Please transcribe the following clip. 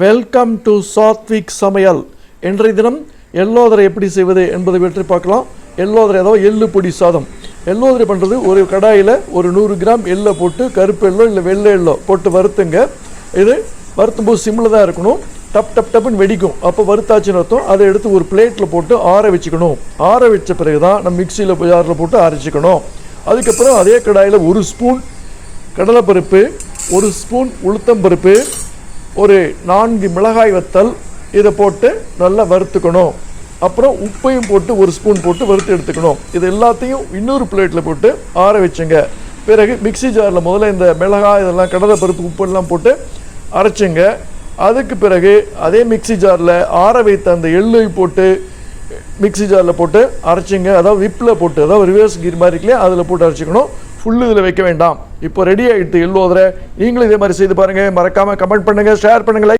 Welcome to Satwik சமையல் இன்றைய தினம் எல்லோதரை எப்படி செய்வது என்பதை பற்றி பார்க்கலாம். எல்லோதரை அதாவது எள்ளு பொடி சாதம். எல்லோதரை பண்ணுறது ஒரு கடாயில் ஒரு நூறு கிராம் எள்ளை போட்டு கருப்பு எள்ளோ இல்லை வெள்ளை எள்ளோ போட்டு வறுத்துங்க. இது வறுத்தும் போது சிம்மில் தான் இருக்கணும். டப் டப் டப்புன்னு வெடிக்கும். அப்போ வறுத்தாச்சுன்னு அர்த்தம். அதை எடுத்து ஒரு பிளேட்டில் போட்டு ஆற வச்சுக்கணும். ஆற வச்ச பிறகு தான் நம்ம மிக்சியில் ஜாரில் போட்டு அரைச்சிக்கணும். அதுக்கப்புறம் அதே கடாயில் ஒரு ஸ்பூன் கடலைப்பருப்பு ஒரு ஸ்பூன் உளுத்தம்பருப்பு ஒரு நான்கு மிளகாய் வத்தல் இதை போட்டு நல்லா வறுத்துக்கணும். அப்புறம் உப்பையும் போட்டு ஒரு ஸ்பூன் போட்டு வறுத்து எடுத்துக்கணும். இது எல்லாத்தையும் இன்னொரு பிளேட்டில் போட்டு ஆற வச்சுங்க. பிறகு மிக்ஸி ஜாரில் முதல்ல இந்த மிளகாய் இதெல்லாம் கடலைப்பருப்பு உப்பெல்லாம் போட்டு அரைச்சிங்க. அதுக்கு பிறகு அதே மிக்ஸி ஜாரில் ஆற வைத்த அந்த எள்ளு போட்டு மிக்ஸி ஜாரில் போட்டு அரைச்சிங்க. அதாவது விப்பில் போட்டு அதாவது ரிவர்ஸ் கீர் மாதிரி இருக்குல்லையா அதில் போட்டு அரைச்சிக்கணும். ஃபுல்லு இதில் வைக்க வேண்டாம். இப்போ ரெடி ஆகிட்டு எல்லோதரை நீங்களும் இதே மாதிரி செய்து பாருங்கள் மறக்காமல் கமெண்ட் பண்ணுங்கள் ஷேர் பண்ணுங்கள்